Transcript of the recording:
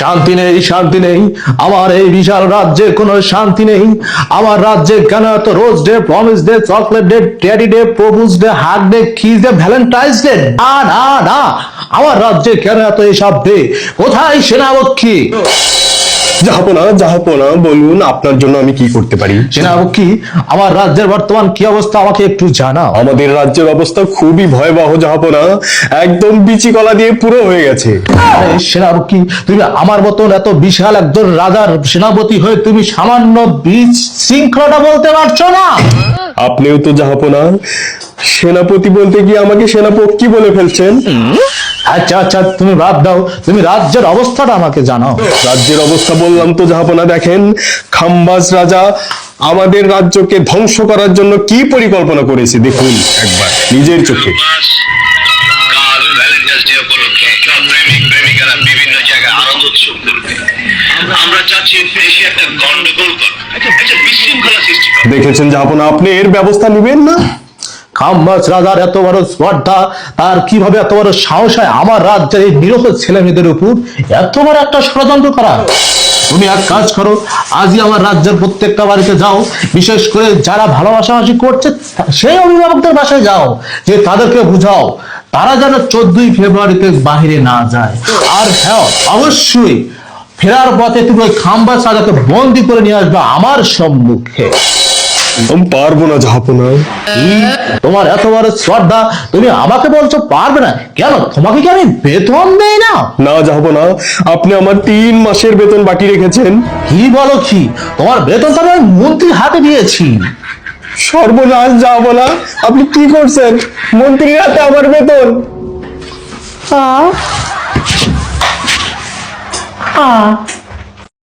শান্তি নেই শান্তি নেই। আমার এই বিশাল রাজ্যে কোনো শান্তি নেই। আমার রাজ্যে কেন এত rose day promise day chocolate day teddy day propose day hug day kiss day Valentine's day না না না। আমার রাজ্যে কেন এত এসব ডে কোথায় সেনাপক্ষী? জাহাপনা জাহাপনা বলুন আপনার জন্য আমি কি করতে পারি? সেনাপক্ষী আমার রাজ্যের বর্তমান কি অবস্থা আমাকে একটু জানাও। আমাদের রাজ্যের অবস্থা খুবই ভয়াবহ জাহাপনা একদম বিচি কলা দিয়ে পুরো হয়ে গেছে। সেনাপতি তুমি আমার মতন এত বিশাল একজন রাজার সেনাপতি হয়ে তুমি সামান্য বীজ শৃঙ্খলাটা বলতে পারছ না? আপনিও তো জাহাপনা সেনাপতি বলতে গিয়ে আমাকে সেনাপক্ষী বলে ফেলছেন। আচ্ছা আচ্ছা তুমি বাদ দাও। তুমি রাজ্যের অবস্থাটা আমাকে জানাও। রাজ্যের অবস্থা বললাম তো জাহাপনা দেখেন, খাম্বাজ রাজা আমাদের রাজ্যকে ধ্বংস করার জন্য কি পরিকল্পনা করেছে, দেখুন একবার, নিজের চোখে। দেখেছেন জাহাপনা আপনি এর ব্যবস্থা নেবেন না? খাম্বাস রাজার এত বড় স্পর্ধা, তার কীভাবে এত বড় সাহস হয়? আমার রাজ্যের নিরহ ছেলে মেয়েদের উপর এত বড় একটা ষড়যন্ত্র করা। তুমি এক কাজ করো, আজই আমার রাজ্যের প্রত্যেকটা বাড়িতে যাও, বিশেষ করে যারা ভালোবাসাবাসি করছে, সেই অভিভাবকদের বাসায় যাও, যে তাদেরকে বুঝাও, তারা যেন চোদ্দই ফেব্রুয়ারিতে বাহিরে না যায়। আর হ্যাঁ অবশ্যই ফেরার পথে তুমি ওই খাম্বাস রাজাকে বন্দি করে নিয়ে আসবে আমার সম্মুখে। আমি পারব না? তোমার এত বড় শ্রদ্ধা তুমি আমাকে বলছো পারবে না? কেন? তোমাকে কি আমি বেতন দেই না? না জাহাপনা আপনি আমার তিন মাসের বেতন বাকি রেখেছেন। কি বলো কি? তোমার বেতন তো আমি মন্ত্রীর হাতে দিয়েছি। সর্বনাশ যাব না। আপনি কি করছেন? মন্ত্রীর হাতে আমার বেতন। আ আ